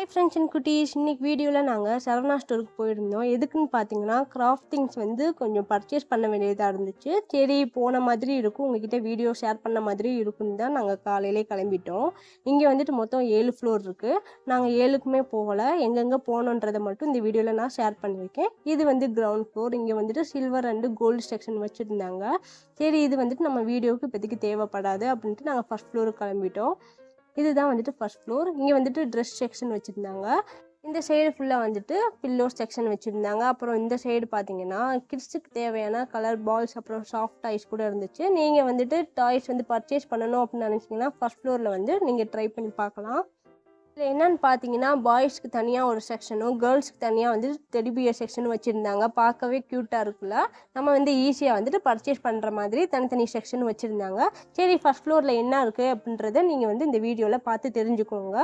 Hi friends and குட்டீஸ் இன்னைக்கு வீடியோவில் நாங்கள் சரவணா ஸ்டோருக்கு போயிருந்தோம். எதுக்குன்னு பார்த்தீங்கன்னா கிராஃப்ட் திங்ஸ் வந்து கொஞ்சம் பர்ச்சேஸ் பண்ண வேண்டியதாக இருந்துச்சு. சரி போன மாதிரி இருக்கும். உங்ககிட்ட வீடியோ ஷேர் பண்ண மாதிரி இருக்குன்னு தான் நாங்கள் காலையிலே கிளம்பிட்டோம். இங்கே வந்துட்டு மொத்தம் ஏழு ஃப்ளோர் இருக்குது நாங்கள் ஏழுக்குமே போகலை. எங்கெங்கே போகணுன்றதை மட்டும் இந்த வீடியோவில் நான் ஷேர் பண்ணியிருக்கேன். இது வந்து கிரவுண்ட் ஃப்ளோர் இங்கே வந்துட்டு சில்வர் அண்டு கோல்டு செக்ஷன் வச்சுருந்தாங்க. சரி இது வந்துட்டு நம்ம வீடியோவுக்கு இப்போதைக்கு தேவைப்படாது அப்படின்ட்டு நாங்கள் ஃபஸ்ட் ஃப்ளோருக்கு கிளம்பிட்டோம். இதுதான் வந்துட்டு ஃபர்ஸ்ட் ஃப்ளோர் இங்கே வந்துட்டு ட்ரெஸ் செக்ஷன் வச்சுருந்தாங்க. இந்த சைடு ஃபுல்லாக வந்துட்டு பில்லோ செக்ஷன் வச்சுருந்தாங்க. அப்புறம் இந்த சைடு பார்த்தீங்கன்னா கிட்ஸுக்கு தேவையான கலர் பால்ஸ் அப்புறம் சாஃப்ட் டாய்ஸ் கூட இருந்துச்சு. நீங்கள் வந்துட்டு டாய்ஸ் வந்து பர்ச்சேஸ் பண்ணணும் அப்படின்னு நினச்சிங்கன்னா ஃபர்ஸ்ட் ஃப்ளோரில் வந்து நீங்கள் ட்ரை பண்ணி பார்க்கலாம். இதில் என்னன்னு பார்த்தீங்கன்னா பாய்ஸ்க்கு தனியாக ஒரு செக்ஷனும் கேர்ள்ஸ்க்கு தனியாக வந்து டெடிபியர் செக்ஷனும் வச்சுருந்தாங்க. பார்க்கவே க்யூட்டாக இருக்குல்ல? நம்ம வந்து ஈஸியாக வந்துட்டு பர்ச்சேஸ் பண்ணுற மாதிரி தனித்தனி செக்ஷன் வச்சுருந்தாங்க. சரி ஃபஸ்ட் ஃப்ளோரில் என்ன இருக்குது அப்படின்றத நீங்கள் வந்து இந்த வீடியோவில் பார்த்து தெரிஞ்சுக்கோங்க.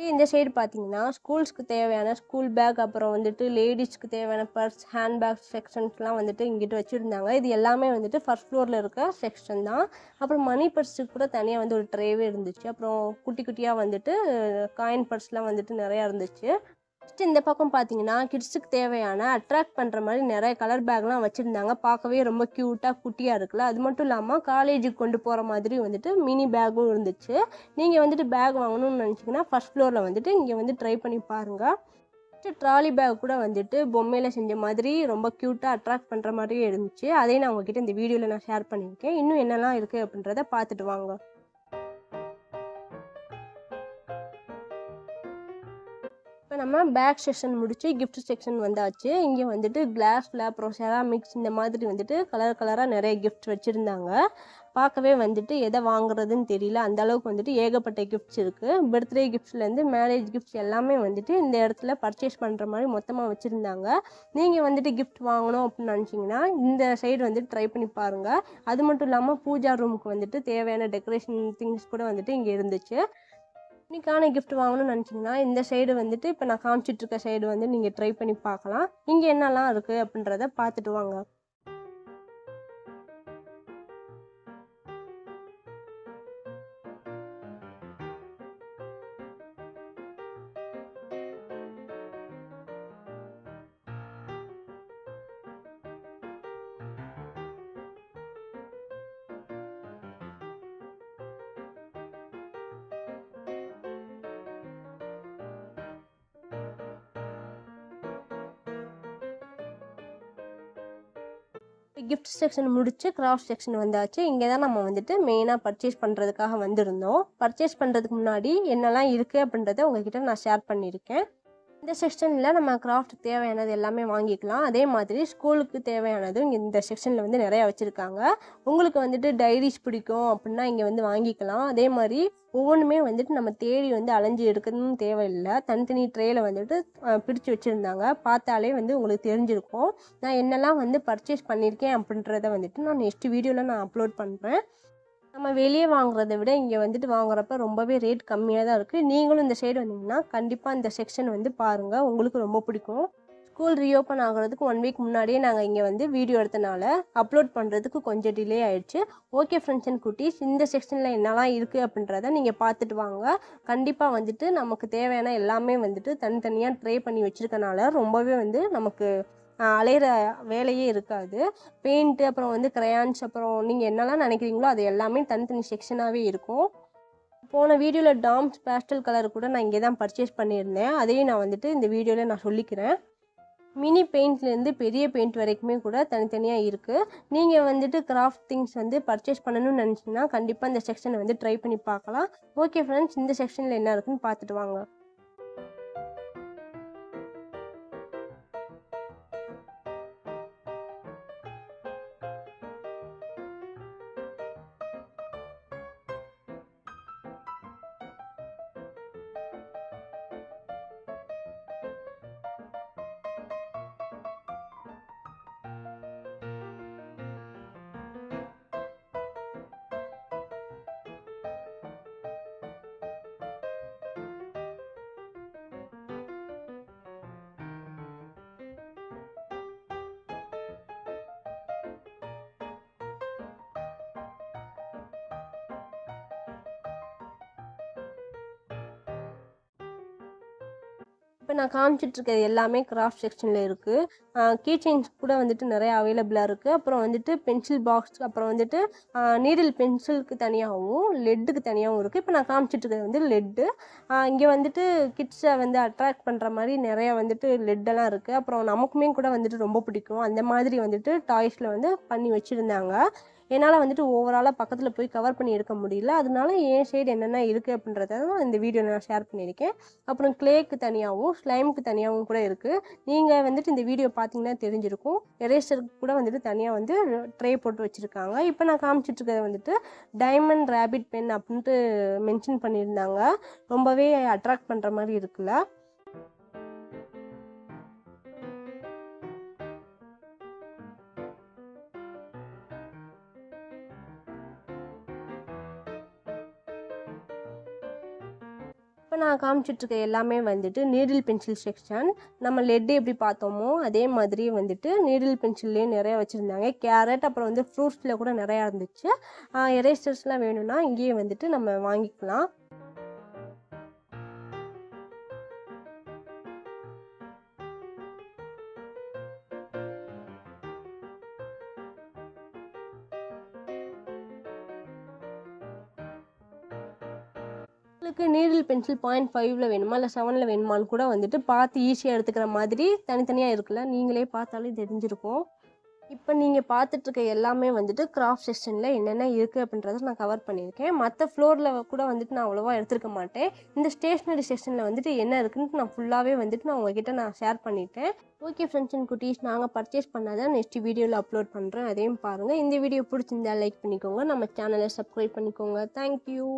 அப்படியே இந்த சைடு பார்த்தீங்கன்னா ஸ்கூல்ஸ்க்கு தேவையான ஸ்கூல் பேக் அப்புறம் வந்துட்டு லேடிஸ்க்கு தேவையான பர்ஸ் ஹேண்ட் பேக் செக்ஷன்ஸ்லாம் வந்துட்டு இங்கிட்டு வச்சுருந்தாங்க. இது எல்லாமே வந்துட்டு ஃபர்ஸ்ட் ஃப்ளோரில் இருக்க செக்ஷன் தான். அப்புறம் மணி பர்ஸுக்கு கூட தனியாக வந்து ஒரு ட்ரேவே இருந்துச்சு. அப்புறம் குட்டி குட்டியாக வந்துட்டு காயின் பர்ஸ்லாம் வந்துட்டு நிறையா இருந்துச்சு. நெக்ஸ்ட் இந்த பக்கம் பார்த்தீங்கன்னா கிட்ஸுக்கு தேவையான அட்ராக்ட் பண்ணுற மாதிரி நிறைய கலர் பேக்லாம் வச்சுருந்தாங்க. பார்க்கவே ரொம்ப க்யூட்டாக குட்டியாக இருக்குல்ல. அது மட்டும் இல்லாமல் காலேஜுக்கு கொண்டு போகிற மாதிரி வந்துட்டு மினி பேக்கும் இருந்துச்சு. நீங்கள் வந்துட்டு பேக் வாங்கணும்னு நினச்சிங்கன்னா ஃபஸ்ட் ஃப்ளோரில் வந்துட்டு இங்கே வந்து ட்ரை பண்ணி பாருங்கள் நெக்ஸ்ட் ட்ராலி பேக் கூட வந்துட்டு பொம்மையில் செஞ்ச மாதிரி ரொம்ப க்யூட்டாக அட்ராக்ட் பண்ணுற மாதிரியே இருந்துச்சு. அதையும் நான் உங்ககிட்ட இந்த வீடியோவில் நான் ஷேர் பண்ணியிருக்கேன். இன்னும் என்னெல்லாம் இருக்குது அப்படின்றத பார்த்துட்டு வாங்க. நம்ம பேக் செக்ஷன் முடித்து கிஃப்ட் செக்ஷன் வந்தாச்சு. இங்கே வந்துட்டு கிளாஸில் அப்புறம் செராமிக்ஸ் இந்த மாதிரி வந்துட்டு கலர் கலராக நிறைய கிஃப்ட் வச்சுருந்தாங்க. பார்க்கவே வந்துட்டு எதை வாங்குறதுன்னு தெரியல. அந்த அளவுக்கு வந்துட்டு ஏகப்பட்ட கிஃப்ட்ஸ் இருக்குது பர்த்டே கிஃப்ட்ஸ்லேருந்து மேரேஜ் கிஃப்ட்ஸ் எல்லாமே வந்துட்டு இந்த இடத்துல பர்ச்சேஸ் பண்ணுற மாதிரி மொத்தமாக வச்சுருந்தாங்க. நீங்கள் வந்துட்டு கிஃப்ட் வாங்கணும் அப்படின்னு நினச்சிங்கன்னா இந்த சைடு வந்துட்டு ட்ரை பண்ணி பாருங்கள் அது மட்டும் இல்லாமல் பூஜா ரூமுக்கு வந்துட்டு தேவையான டெக்கரேஷன் திங்ஸ் கூட வந்துட்டு இங்கே இருந்துச்சு. யூனிக்கான கிஃப்ட் வாங்கணும்னு நினச்சிங்கன்னா இந்த சைடு வந்துட்டு இப்போ நான் காமிச்சிட்ருக்க சைடு வந்து நீங்கள் ட்ரை பண்ணி பார்க்கலாம். இங்கே என்னெல்லாம் இருக்குது அப்படின்றத பார்த்துட்டு வாங்க. கிஃப்ட் செக்ஷன் முடிச்சு கிராஃப்ட் செக்ஷன் வந்தாச்சு. இங்கே தான் நம்ம வந்துட்டு மெயினாக பர்ச்சேஸ் பண்ணுறதுக்காக வந்திருந்தோம். பர்ச்சேஸ் பண்ணுறதுக்கு முன்னாடி என்னெல்லாம் இருக்குது அப்படின்றத உங்ககிட்ட நான் ஷேர் பண்ணியிருக்கேன். இந்த செக்ஷனில் நம்ம கிராஃப்ட் தேவையானது எல்லாமே வாங்கிக்கலாம். அதே மாதிரி ஸ்கூலுக்கு தேவையானதும் இங்கே இந்த செக்ஷனில் வந்து நிறையா வச்சுருக்காங்க. உங்களுக்கு வந்துட்டு டைரிஸ் பிடிக்கும் அப்படின்னா இங்கே வந்து வாங்கிக்கலாம். அதே மாதிரி ஒவ்வொன்றுமே வந்துட்டு நம்ம தேடி வந்து அலைஞ்சு எடுக்கணும்னு தேவையில்லை. தனித்தனி ட்ரேயில் வந்துட்டு பிரித்து வச்சுருந்தாங்க. பார்த்தாலே வந்து உங்களுக்கு தெரிஞ்சிருக்கும். நான் என்னெல்லாம் வந்து பர்ச்சேஸ் பண்ணியிருக்கேன் அப்படின்றத வந்துட்டு நான் நெக்ஸ்ட் வீடியோவில் நான் அப்லோட் பண்ணுறேன் நம்ம வெளியே வாங்குறத விட இங்கே வந்துட்டு வாங்குறப்ப ரொம்பவே ரேட் கம்மியாக தான் இருக்குது நீங்களும் இந்த சைடு வந்தீங்கன்னா கண்டிப்பாக இந்த செக்ஷன் வந்து பாருங்கள் உங்களுக்கு ரொம்ப பிடிக்கும். ஸ்கூல் ரீஓப்பன் ஆகிறதுக்கு ஒன் வீக் முன்னாடியே நாங்கள் இங்கே வந்து வீடியோ எடுத்தனால அப்லோட் பண்ணுறதுக்கு கொஞ்சம் டிலே ஆயிடுச்சு. ஓகே ஃப்ரெண்ட்ஸ் அண்ட் குட்டீஸ் இந்த செக்ஷனில் என்னெல்லாம் இருக்குது அப்படின்றத நீங்கள் பார்த்துட்டு வாங்க. கண்டிப்பாக வந்துட்டு நமக்கு தேவையான எல்லாமே வந்துட்டு தனித்தனியாக ட்ரை பண்ணி வச்சுருக்கனால ரொம்பவே வந்து நமக்கு அலையிற வேலையே இருக்காது. பெயிண்ட்டு அப்புறம் வந்து க்ரையான்ஸ் அப்புறம் நீங்கள் என்னெல்லாம் நினைக்கிறீங்களோ அது எல்லாமே தனித்தனி செக்ஷனாகவே இருக்கும். போன வீடியோவில் டாம்ஸ் பேஸ்டல் கலர் கூட நான் இங்கே தான் பர்ச்சேஸ் பண்ணியிருந்தேன். அதையும் நான் வந்துட்டு இந்த வீடியோவில் நான் சொல்லிக்கிறேன். மினி பெயிண்ட்லேருந்து பெரிய பெயிண்ட் வரைக்குமே கூட தனித்தனியாக இருக்குது நீங்கள் வந்துட்டு கிராஃப்ட் திங்ஸ் வந்து பர்ச்சேஸ் பண்ணணும்னு நினச்சிங்கன்னா கண்டிப்பாக இந்த செக்ஷனை வந்து ட்ரை பண்ணி பார்க்கலாம். ஓகே ஃப்ரெண்ட்ஸ் இந்த செக்ஷனில் என்ன இருக்குன்னு பார்த்துட்டு வாங்க. இப்போ நான் காமிச்சிட்ருக்கிறது எல்லாமே கிராஃப்ட் செக்ஷனில் இருக்குது கீ செயின்ஸ் கூட வந்துட்டு நிறைய அவைலபிளாக இருக்குது அப்புறம் வந்துட்டு பென்சில் பாக்ஸ் அப்புறம் வந்துட்டு நீடில் பென்சிலுக்கு தனியாகவும் லெட்டுக்கு தனியாகவும் இருக்குது இப்போ நான் காமிச்சிட்டு இருக்கிறது வந்து லெட்டு இங்கே வந்துட்டு கிட்ஸை வந்து அட்ராக்ட் பண்ணுற மாதிரி நிறைய வந்துட்டு லெட்டெல்லாம் இருக்குது அப்புறம் நமக்குமே கூட வந்துட்டு ரொம்ப பிடிக்கும். அந்த மாதிரி வந்துட்டு டாய்ஸில் வந்து பண்ணி வச்சுருந்தாங்க. என்னால் வந்துட்டு ஓவராலாக பக்கத்தில் போய் கவர் பண்ணி எடுக்க முடியல. அதனால என் ஷேட் என்னென்ன இருக்குது அப்படின்றத இந்த வீடியோ நான் ஷேர் பண்ணியிருக்கேன். அப்புறம் க்ளேக்கு தனியாகவும் ஸ்லைமுக்கு தனியாகவும் கூட இருக்குது நீங்கள் வந்துட்டு இந்த வீடியோ பார்த்தீங்கன்னா தெரிஞ்சிருக்கும். எரேசருக்கு கூட வந்துட்டு தனியாக வந்து ட்ரே போட்டு வச்சுருக்காங்க. இப்போ நான் காமிச்சிட்டு வந்துட்டு டைமண்ட் ரேபிட் பென் அப்படின்ட்டு மென்ஷன் பண்ணியிருந்தாங்க. ரொம்பவே அட்ராக்ட் பண்ணுற மாதிரி இருக்குல்ல. இப்போ நான் காமிச்சிட்ருக்க எல்லாமே வந்துட்டு நீடில் பென்சில் செக்ஷன் நம்ம லெட்டு எப்படி பார்த்தோமோ அதே மாதிரி வந்துட்டு நீடில் பென்சில்லையும் நிறைய வச்சுருந்தாங்க. கேரட் அப்புறம் வந்து ஃப்ரூட்ஸில் கூட நிறையா இருந்துச்சு. எரேசர்ஸ்லாம் வேணும்னா இங்கேயே வந்துட்டு நம்ம வாங்கிக்கலாம். உங்களுக்கு நீடில் பென்சில் பாயிண்ட் ஃபைவ்ல வேணுமா? இல்லை செவனில் வேணுமான்னு கூட வந்துட்டு பார்த்து ஈஸியாக எடுத்துக்கிற மாதிரி தனித்தனியாக இருக்குல்ல? நீங்களே பார்த்தாலே தெரிஞ்சிருக்கும். இப்போ நீங்கள் பார்த்துட்ருக்க எல்லாமே வந்துட்டு கிராஃப்ட் செக்ஷனில் என்னென்ன இருக்குது அப்படின்றத நான் கவர் பண்ணியிருக்கேன். மற்ற ஃப்ளோரில் கூட வந்துட்டு நான் அவ்வளோவா எடுத்துருக்க மாட்டேன். இந்த ஸ்டேஷ்னரி செக்ஷனில் வந்துட்டு என்ன இருக்குன்னு நான் ஃபுல்லாகவே வந்துட்டு நான் உங்ககிட்ட நான் ஷேர் பண்ணிட்டேன். ஓகே ஃப்ரெண்ட்ஸ் அண்ட் குட்டீஸ் நாங்கள் பர்ச்சேஸ் பண்ணாதான் நெக்ஸ்ட் வீடியோவில் அப்லோட் பண்ணுறேன் அதையும் பாருங்கள் இந்த வீடியோ பிடிச்சிருந்தா லைக் பண்ணிக்கோங்க. நம்ம சேனலை சப்ஸ்கிரைப் பண்ணிக்கோங்க. தேங்க்யூ